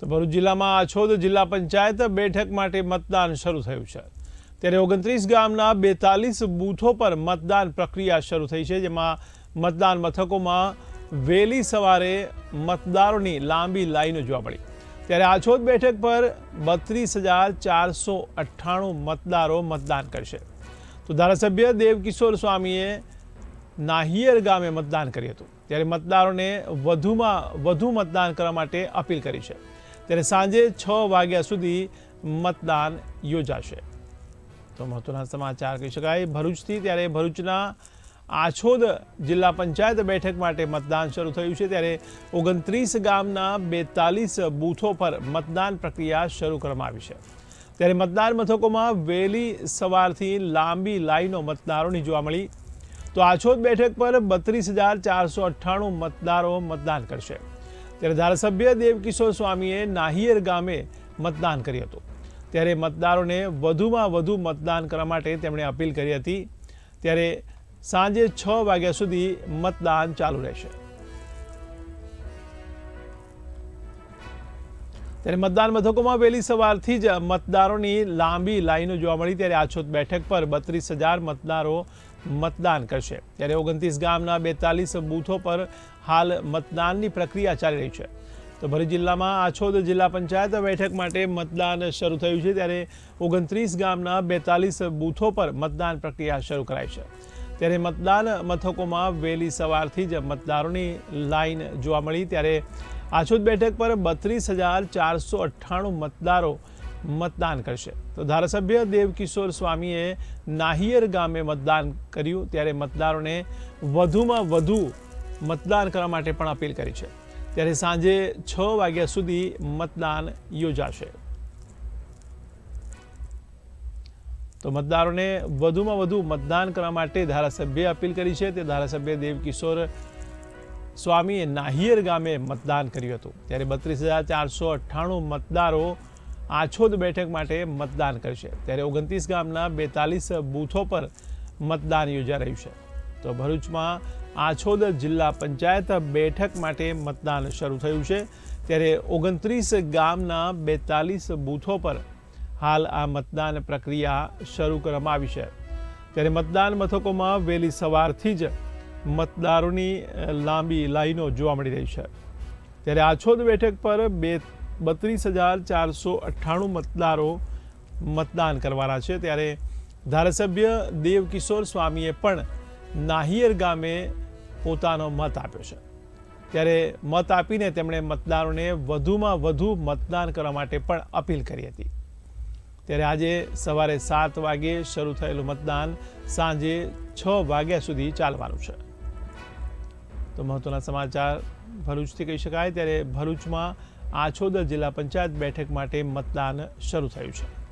તો ભરૂચ જિલ્લામાં આછોદ જિલ્લા પંચાયત બેઠક માટે મતદાન શરૂ થયું છે. ત્યારે ઓગણત્રીસ ગામના બેતાલીસ બૂથો પર મતદાન પ્રક્રિયા શરૂ થઈ છે, જેમાં મતદાન મથકોમાં વહેલી સવારે મતદારોની લાંબી લાઈનો જોવા મળી. ત્યારે આછોદ બેઠક પર બત્રીસ હજાર ચારસો અઠ્ઠાણું મતદારો મતદાન કરશે. તો ધારાસભ્ય દેવકિશોર સ્વામીએ નાહિયર ગામે મતદાન કર્યું હતું. ત્યારે મતદારોને વધુમાં વધુ મતદાન કરવા માટે અપીલ કરી છે. ત્યારે સાંજે છ વાગ્યા સુધી મતદાન યોજાશે. તો મહત્વના સમાચાર કહી શકાય, ભરૂચથી ત્યારે ભરૂચના આછોદ જિલ્લા પંચાયત બેઠક માટે મતદાન શરૂ થયું છે. ત્યારે ઓગણત્રીસ ગામના બેતાલીસ બૂથો પર મતદાન પ્રક્રિયા શરૂ કરવામાં આવી છે. ત્યારે મતદાન મથકોમાં વહેલી સવારથી લાંબી લાઈનો મતદારોની જોવા મળી. તો આછોદ બેઠક પર બત્રીસ હજાર ચારસો અઠ્ઠાણું મતદારો મતદાન કરશે. ત્યારે ધારાસભ્ય દેવકિશોર સ્વામીએ નાહિયર ગામે મતદાન કર્યું હતું. ત્યારે મતદારોને વધુમાં વધુ મતદાન કરવા માટે તેમણે અપીલ કરી હતી. ત્યારે સાંજે છ વાગ્યા સુધી મતદાન ચાલુ રહેશે. ત્યારે મતદાન મથકોમાં વહેલી સવારથી જ મતદારોની લાંબી લાઈનો જોવા મળી ત્યારે આછોદ બેઠક પર બત્રીસ હજાર મતદારો મતદાન કરશે. ત્યારે ઓગણત્રીસ ગામના બેતાલીસ બૂથો પર હાલ મતદાનની પ્રક્રિયા ચાલી રહી છે. તો ભરૂચ જિલ્લામાં આછોદ જિલ્લા પંચાયત બેઠક માટે મતદાન શરૂ થયું છે. ત્યારે ઓગણત્રીસ ગામના બેતાલીસ બૂથો પર મતદાન પ્રક્રિયા શરૂ કરાઈ છે. ત્યારે મતદાન મથકોમાં વહેલી સવારથી જ મતદારોની લાઈન જોવા મળી. ત્યારે આછોદ બેઠક પર બત્રીસ હજાર ચારસો અઠ્ઠાણું મતદારો મતદાન કરશે. તો ધારાસભ્ય દેવકિશોર સ્વામીએ નાહિયર ગામે મતદાન કર્યું. ત્યારે મતદારોને વધુમાં વધુ મતદાન કરવા માટે પણ અપીલ કરી છે. ત્યારે સાંજે છ વાગ્યા સુધી મતદાન યોજાશે. તો મતદારોને વધુમાં વધુ મતદાન કરવા માટે ધારાસભ્યએ અપીલ કરી છે. તે ધારાસભ્ય દેવકિશોર સ્વામીએ નાહિયર ગામે મતદાન કર્યું હતું. ત્યારે બત્રીસ હજાર ચારસો અઠ્ઠાણું મતદારો આછોદ બેઠક માટે મતદાન કરશે. ત્યારે ઓગણત્રીસ ગામના બેતાલીસ બૂથો પર મતદાન યોજા રહ્યું છે. તો ભરૂચમાં આછોદ જિલ્લા પંચાયત બેઠક માટે મતદાન શરૂ થયું છે. ત્યારે ઓગણત્રીસ ગામના બેતાલીસ બૂથો પર હાલ આ મતદાન પ્રક્રિયા શરૂ કરવામાં આવી છે. ત્યારે મતદાન મથકોમાં વહેલી સવારથી જ મતદારોની લાંબી લાઈનો જોવા મળી રહી છે. ત્યારે આછોદ બેઠક પર બે, બત્રીસ હજાર ચારસો અઠ્ઠાણું મતદારો મતદાન કરવાના છે. ત્યારે ધારાસભ્ય દેવકિશોર સ્વામીએ પણ નાહિયર ગામે પોતાનો મત આપ્યો છે. ત્યારે મત આપીને તેમણે મતદારોને વધુમાં વધુ મતદાન કરવા માટે પણ અપીલ કરી હતી. ત્યારે આજે સવારે સાત વાગે શરૂ થયેલું મતદાન સાંજે છ વાગ્યા સુધી ચાલવાનું છે. તો મહત્વના સમાચાર ભરૂચથી કહી શકાય, ત્યારે ભરૂચમાં આછોદર જિલ્લા પંચાયત બેઠક માટે મતદાન શરૂ થયું છે.